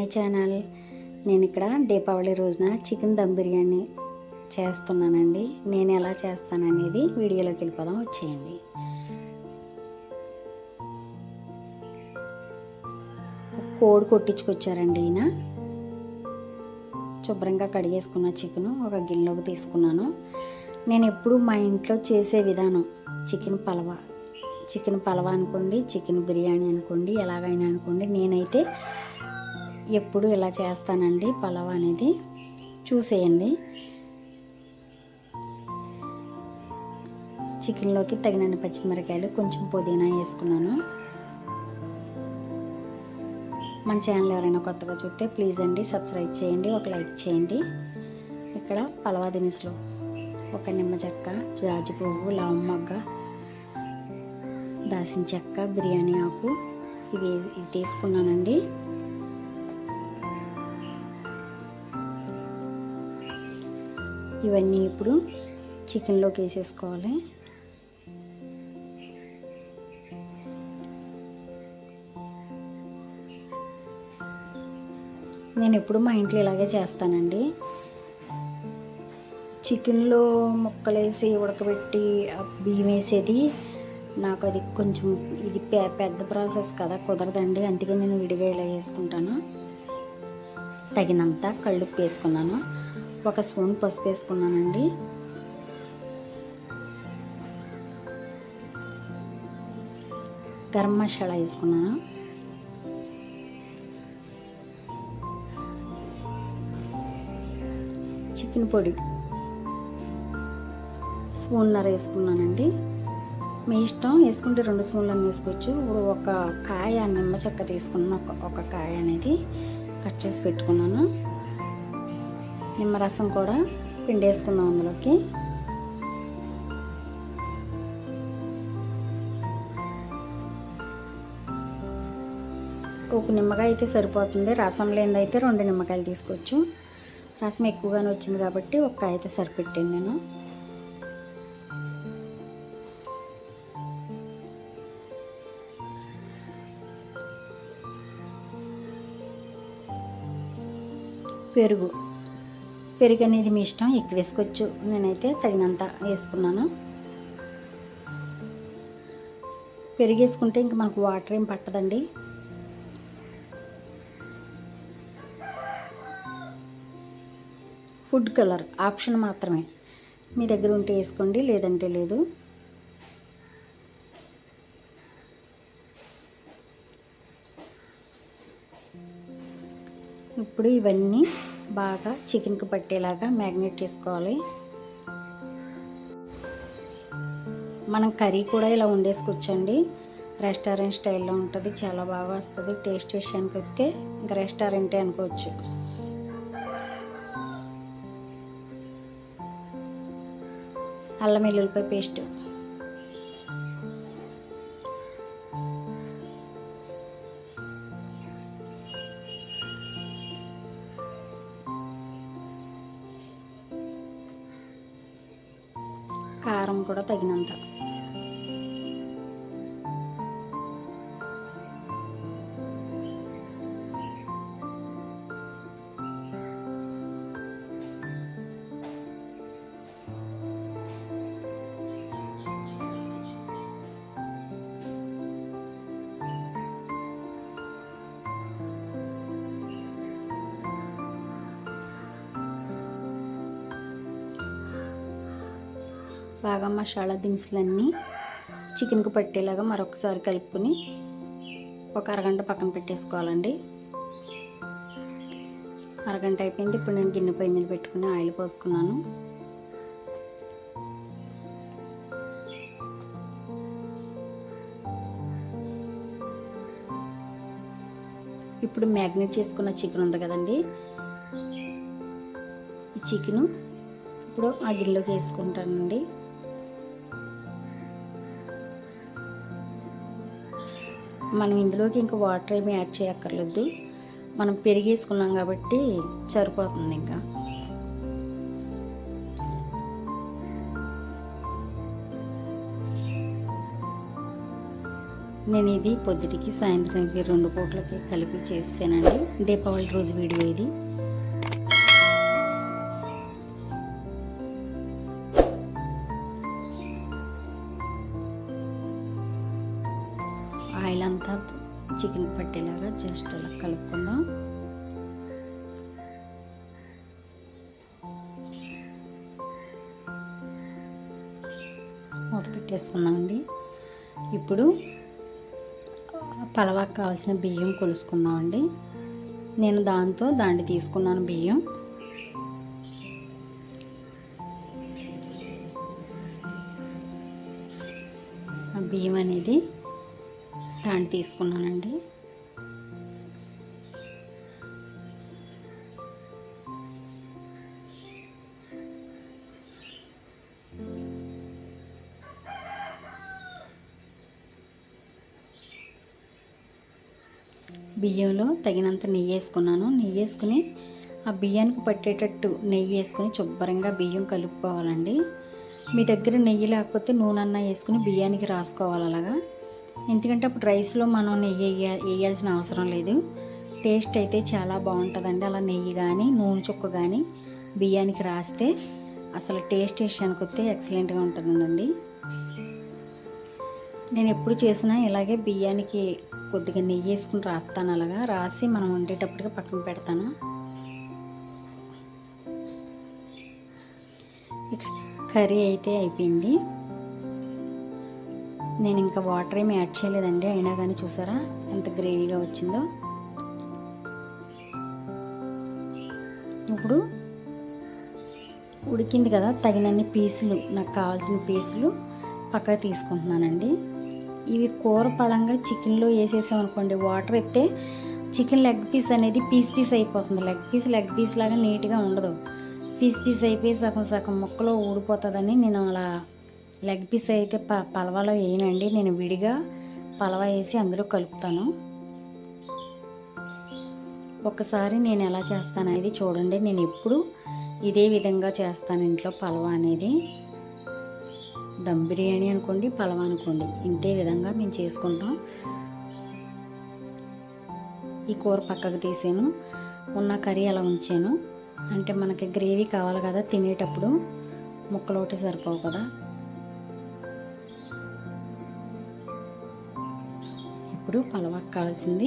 My channel. నేను ఇక్కడ దీపావళి రోజున చికెన్ దమ్ బిర్యానీ చేస్తున్నానండి. నేను ఎలా చేస్తాననేది వీడియోలోకి వెళ్ళిపోదాం. వచ్చేయండి. కోడి కొట్టించుకొచ్చారండి ఈయన. శుభ్రంగా కడిగేసుకున్న చికెన్ ఒక గిన్నెలోకి తీసుకున్నాను. నేను ఎప్పుడు మా ఇంట్లో చేసే విధానం చికెన్ పలవా. చికెన్ పలవా అనుకోండి చికెన్ బిర్యానీ అనుకోండి ఎలాగైనా అనుకోండి నేనైతే ఎప్పుడు ఇలా చేస్తానండి పలావ్ అనేది. చూసేయండి. చికెన్లోకి తగినన్ని పచ్చిమిరకాయలు కొంచెం పుదీనా వేసుకున్నాను. మన ఛానల్ ఎవరైనా కొత్తగా చూస్తే ప్లీజ్ అండి సబ్స్క్రైబ్ చేయండి ఒక లైక్ చేయండి. ఇక్కడ పలవా దినుసులు ఒక నిమ్మ చెక్క జాజి పువ్వు లవమ్మగ్గ దాసిన చెక్క బిర్యానీ ఆకు ఇవి ఇవి తీసుకున్నానండి. ఇవన్నీ ఇప్పుడు చికెన్లోకి వేసేసుకోవాలి. నేను ఎప్పుడు మా ఇంట్లో ఇలాగే చేస్తానండి. చికెన్లో ముక్కలేసి ఉడకబెట్టి బియ్యం వేసేది. నాకు అది కొంచెం ఇది పె పెద్ద ప్రాసెస్ కదా కుదరదండి. అందుకే నేను విడిగా ఇలా వేసుకుంటాను. తగినంత కళ్ళుప్పు వేసుకున్నాను. ఒక స్పూన్ పసుపు వేసుకున్నానండి. గరం మసాలా వేసుకున్నాను. చికెన్ పొడి స్పూన్నర వేసుకున్నానండి. మీ ఇష్టం వేసుకుంటే రెండు స్పూన్లను వేసుకోవచ్చు. ఇప్పుడు ఒక కాయ నిమ్మ చెక్క తీసుకున్న ఒక కాయ అనేది కట్ చేసి పెట్టుకున్నాను. నిమ్మరసం కూడా పిండి వేసుకున్నాం అందులోకి. ఒక నిమ్మకాయ అయితే సరిపోతుంది. రసం లేనిదైతే రెండు నిమ్మకాయలు తీసుకోవచ్చు. రసం ఎక్కువగానే వచ్చింది కాబట్టి ఒక అయితే సరిపెట్టాను నేను. పెరుగు. పెరుగు అనేది మీ ఇష్టం? ఎక్కువ వేసుకోవచ్చు. నేనైతే తగినంత వేసుకున్నాను. పెరుగు వేసుకుంటే ఇంక మనకు వాటర్ ఏం పట్టదండి. ఫుడ్ కలర్ ఆప్షన్ మాత్రమే. మీ దగ్గర ఉంటే వేసుకోండి లేదంటే లేదు. ఇప్పుడు ఇవన్నీ బాగా చికెన్కి పట్టేలాగా మ్యాగ్నేట్ చేసుకోవాలి. మనం కర్రీ కూడా ఇలా వండేసుకోవచ్చండి. రెస్టారెంట్ స్టైల్లో ఉంటుంది చాలా బాగా వస్తుంది టేస్ట్ విషయానికి వస్తే ఇంకా రెస్టారెంటే అనుకోవచ్చు. అల్లం వెల్లుల్లిపాయ పేస్ట్. బాగా మసాలా దినుసులన్నీ చికెన్కు పట్టేలాగా మరొకసారి కలుపుకొని ఒక అరగంట పక్కన పెట్టేసుకోవాలండి. అరగంట అయిపోయింది. ఇప్పుడు నేను గిన్నె పొయ్యి మీద పెట్టుకుని ఆయిల్ పోసుకున్నాను. ఇప్పుడు మ్యాగ్నేట్ చేసుకున్న చికెన్ ఉంది కదండి. ఈ చికెను ఇప్పుడు ఆ గిన్నెలోకి వేసుకుంటానండి. మనం ఇందులోకి ఇంకా వాటర్ ఏమి యాడ్ చేయక్కర్లేదు. మనం పెరిగేసుకున్నాం కాబట్టి సరిపోతుంది ఇంకా. నేను ఇది పొద్దుటికి సాయంత్రానికి రెండు పూటలకి కలిపి చేసానండి దీపావళి రోజు వీడియో ఇది. చికెన్ పట్టేలాగా జస్ట్ అలా కలుపుకుందాం. మూత పెట్టేసుకుందామండి. ఇప్పుడు పలవాకు కావాల్సిన బియ్యం కొలుసుకుందామండి. నేను దాంతో దాండి తీసుకున్నాను బియ్యం. ఆ బియ్యం అనేది దాండి తీసుకున్నానండి. బియ్యంలో తగినంత నెయ్యి వేసుకున్నాను. నెయ్యి వేసుకుని ఆ బియ్యానికి పట్టేటట్టు నెయ్యి వేసుకుని శుభ్రంగా బియ్యం కలుపుకోవాలండి. మీ దగ్గర నెయ్యి లేకపోతే నూనె అన్న వేసుకుని బియ్యానికి రాసుకోవాలి అలాగా. ఎందుకంటే అప్పుడు రైస్లో మనం నెయ్యి వేయ వేయాల్సిన అవసరం లేదు. టేస్ట్ అయితే చాలా బాగుంటుందండి. అలా నెయ్యి కానీ నూనె చుక్క కానీ బియ్యానికి రాస్తే అసలు టేస్ట్ విషయానికి వస్తే ఎక్సలెంట్గా ఉంటుందండి. నేను ఎప్పుడు చేసినా ఇలాగే బియ్యానికి కొద్దిగా నెయ్యి వేసుకుని రాస్తాను అలాగా. రాసి మనం వండేటప్పటికి పక్కన పెడతాను. ఇక్కడ కర్రీ అయితే అయిపోయింది. నేను ఇంకా వాటర్ ఏమి యాడ్ చేయలేదండి. అయినా కానీ చూసారా? ఎంత గ్రేవీగా వచ్చిందో. ఇప్పుడు ఉడికింది కదా తగినన్ని పీసులు నాకు కావాల్సిన పీసులు పక్కకు తీసుకుంటున్నానండి. ఇవి కూర పడంగా చికెన్లో వేసేసామనుకోండి వాటర్ ఎత్తే చికెన్ లెగ్ పీస్ అనేది పీస్ పీస్ అయిపోతుంది. లెగ్ పీస్ లెగ్ పీస్ లాగా నీట్గా ఉండదు. పీస్ పీస్ అయిపోయి సగం సగం ముక్కలో ఊడిపోతుందని నేను అలా లెగ్ పీస్ అయితే ప పలవలో వేయనండి. నేను విడిగా పలవ వేసి అందులో కలుపుతాను. ఒకసారి నేను ఎలా చేస్తాను అనేది చూడండి. నేను ఎప్పుడు ఇదే విధంగా చేస్తాను ఇంట్లో పలవ అనేది. దమ్ బిర్యానీ అనుకోండి పలవ అనుకోండి. ఇంతే విధంగా మేము చేసుకుంటాం. ఈ కూర పక్కకు తీసాను. ఉన్న కర్రీ అలా ఉంచాను. అంటే మనకి గ్రేవీ కావాలి కదా తినేటప్పుడు ముక్కలు ఒకటి సరిపోవు కదా. ఇప్పుడు పలవాకు కావాల్సింది.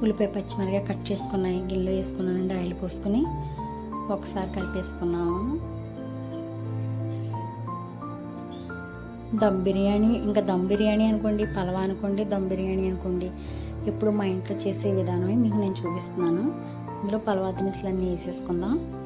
ఉల్లిపాయ పచ్చిమిరగా కట్ చేసుకున్నాయి గిన్నెలో వేసుకున్నానండి ఆయిల్ పోసుకొని ఒకసారి కలిపేసుకున్నాము. దమ్ బిర్యానీ ఇంకా దమ్ బిర్యానీ అనుకోండి పలవా అనుకోండి దమ్ బిర్యానీ అనుకోండి. ఇప్పుడు మా ఇంట్లో చేసే విధానమే మీకు నేను చూపిస్తున్నాను. ఇందులో పలవా దినుసులు అన్నీ వేసేసుకుందాం.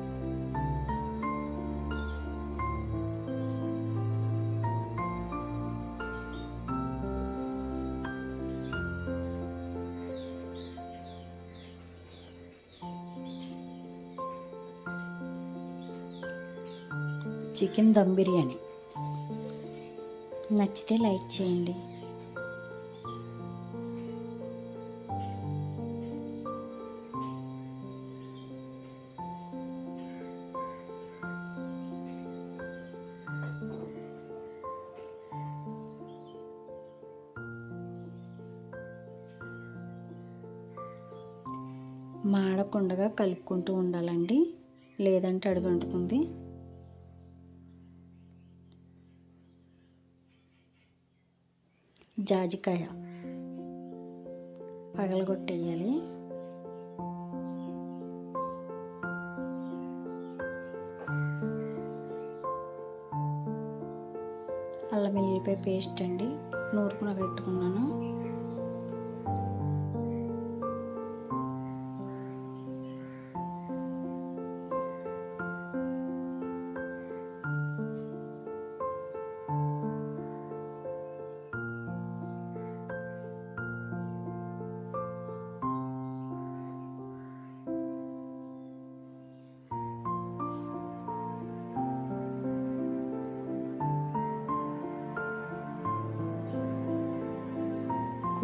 చికెన్ దమ్ బిర్యానీ. నచ్చితే లైక్ చేయండి. మాడకుండగా కలుపుకుంటూ ఉండాలండి. లేదంటే అడుగంటుతుంది జాజికాయ పగలగొట్టేయాలి. అల్లం వెల్లిపాయ పేస్ట్ అండి. నూరుకుని పెట్టుకున్నాను.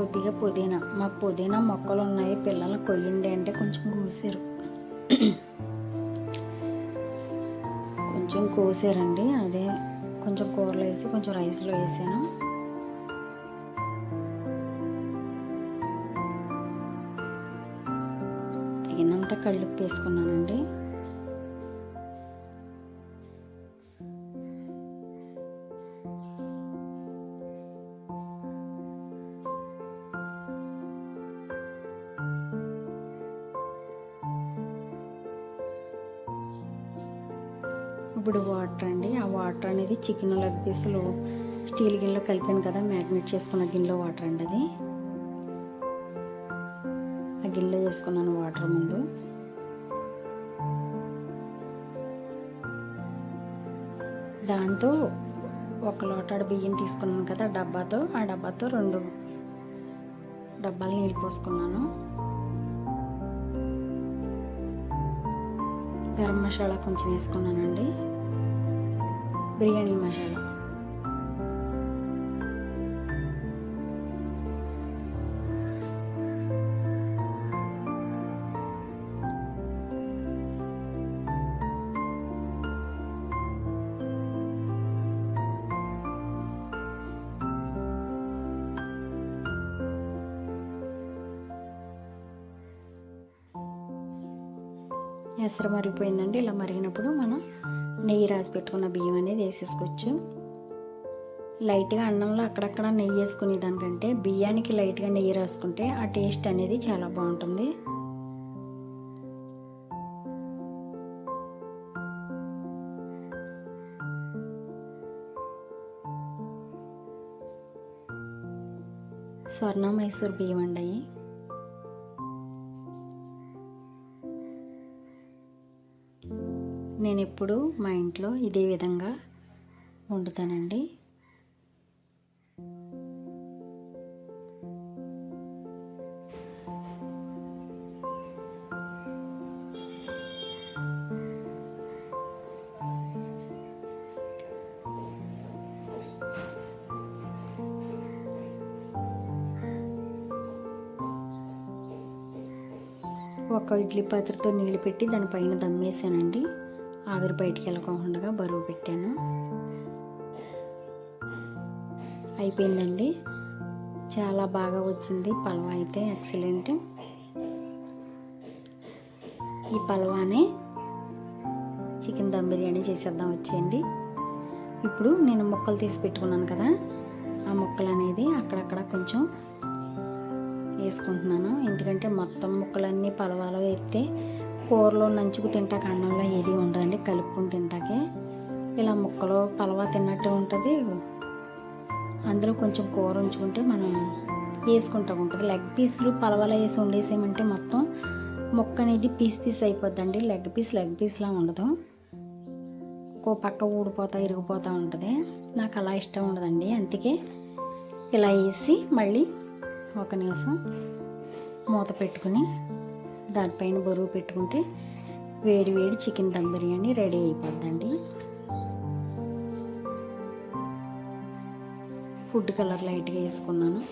కొద్దిగా పుదీనా. మా పుదీనా మొక్కలు ఉన్నాయి పిల్లలు కొయ్యండి అంటే కొంచెం కోసారు. కొంచెం కోసారండి. అదే కొంచెం కూరలు వేసి కొంచెం రైస్లో వేసాను. తగినంత కళ్ళుప్పు వేసుకున్నానండి. చికెన్ లెగ్ పీసులు స్టీల్ గిన్నెలో కలిపాను కదా మ్యాగ్నెట్ చేసుకున్న గిన్నెలో వాటర్ అండి అది. ఆ గిన్నెలో చేసుకున్నాను వాటర్ ముందు. దాంతో ఒక లోటాడు బియ్యం తీసుకున్నాను కదా డబ్బాతో ఆ డబ్బాతో రెండు డబ్బాలు నీళ్ళు పోసుకున్నాను. గరం మసాలా కొంచెం వేసుకున్నానండి. బిర్యానీ మసాలా. ఎసరు మరిగిపోయిందండి ఇలా మరిగినప్పుడు మనం నెయ్యి రాసి పెట్టుకున్న బియ్యం అనేది వేసేసుకోవచ్చు. లైట్గా అన్నంలో అక్కడక్కడ నెయ్యి వేసుకునే దానికంటే బియ్యానికి లైట్గా నెయ్యి రాసుకుంటే ఆ టేస్ట్ అనేది చాలా బాగుంటుంది. స్వర్ణ మైసూర్ బియ్యం అండి ఎప్పుడు మా ఇంట్లో ఇదే విధంగా వండుతానండి. ఒక ఇడ్లీ పాత్రతో నీళ్ళు పెట్టి దానిపైన దమ్మేసానండి. ఆవిరి బయటికి వెళ్ళకుండా బరువు పెట్టాను. అయిపోయిందండి. చాలా బాగా వచ్చింది. పలవా అయితే ఎక్సలెంట్ ఈ పలవానే చికెన్ దమ్ బిర్యానీ చేసేద్దాం వచ్చేయండి. ఇప్పుడు నేను ముక్కలు తీసి పెట్టుకున్నాను కదా ఆ ముక్కలు అనేది అక్కడక్కడ కొంచెం వేసుకుంటున్నాను. ఎందుకంటే మొత్తం ముక్కలన్నీ పలవాలో ఎత్తే కూరలో నంచుకు తింటాక అన్నంలో ఏది ఉండదండి కలుపుకొని తింటాకే. ఇలా ముక్కలు పలవా తిన్నట్టు ఉంటుంది. అందులో కొంచెం కూర ఉంచుకుంటే మనం వేసుకుంటా ఉంటుంది. లెగ్ పీసులు పలవల వేసి వండేసేమంటే మొత్తం ముక్క అనేది పీస్ పీస్ అయిపోద్దండి. లెగ్ పీస్ లెగ్ పీస్లా ఉండదు. ఒక్కో పక్క ఊడిపోతా ఇరిగిపోతూ ఉంటుంది. నాకు అలా ఇష్టం ఉండదండి. అందుకే ఇలా వేసి మళ్ళీ ఒక నిమిషం మూత పెట్టుకుని దానిపైన బరువు పెట్టుకుంటే వేడి వేడి చికెన్ దమ్ బిర్యానీ రెడీ అయిపోద్దండి. ఫుడ్ కలర్ లైట్గా వేసుకున్నాను.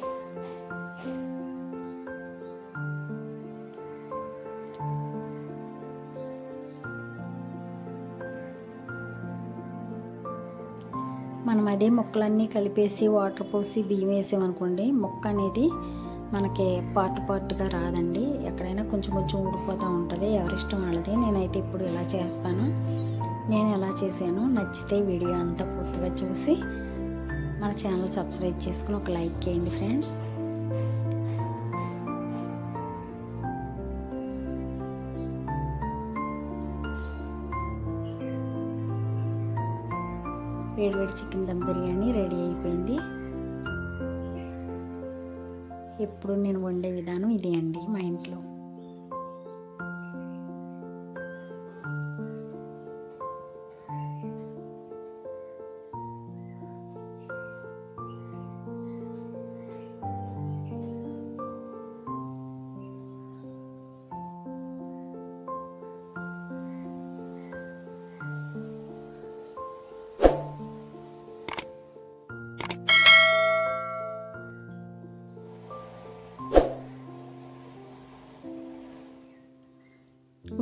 మనం అదే మొక్కలన్నీ కలిపేసి వాటర్ పోసి బియ్యం వేసామనుకోండి మొక్క అనేది మనకి పార్ట్ పార్ట్గా రాదండి. ఎక్కడైనా కొంచెం కొంచెం ఊడిపోతూ ఉంటుంది. ఎవరిష్టం వాళ్ళది. నేనైతే ఇప్పుడు ఇలా చేస్తాను. నేను ఎలా చేశాను నచ్చితే వీడియో అంతా పూర్తిగా చూసి మన ఛానల్ సబ్స్క్రైబ్ చేసుకుని ఒక లైక్ చేయండి ఫ్రెండ్స్. వేడివేడి చికెన్ దమ్ బిర్యానీ రెడీ అయిపోయింది. ఎప్పుడు నేను వండే విధానం ఇదే అండి మా ఇంట్లో.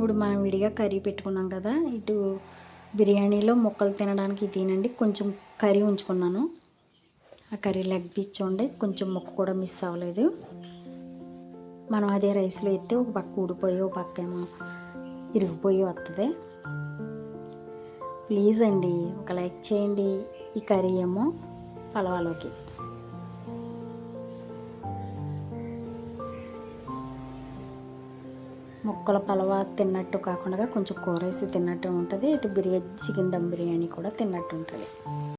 ఇప్పుడు మనం విడిగా కర్రీ పెట్టుకున్నాం కదా ఇటు బిర్యానీలో ముక్కలు తినడానికి తినండి కొంచెం కర్రీ ఉంచుకున్నాను. ఆ కర్రీ లెగ్ పీస్ చూడండి కొంచెం ముక్క కూడా మిస్ అవ్వలేదు. మనం అదే రైస్లో ఎత్తే ఒక పక్క ఊడిపోయి ఒక పక్క ఏమో ఇరిగిపోయి వస్తుంది ప్లీజ్ అండి ఒక లైక్ చేయండి. ఈ కర్రీ ఏమో పలవాలోకి. ముక్కల పలవ తిన్నట్టు కాకుండా కొంచెం కూర వేసి తిన్నట్టు ఉంటుంది. ఇటు బిర్యానీ చికెన్ దమ్ బిర్యానీ కూడా తిన్నట్టు ఉంటుంది.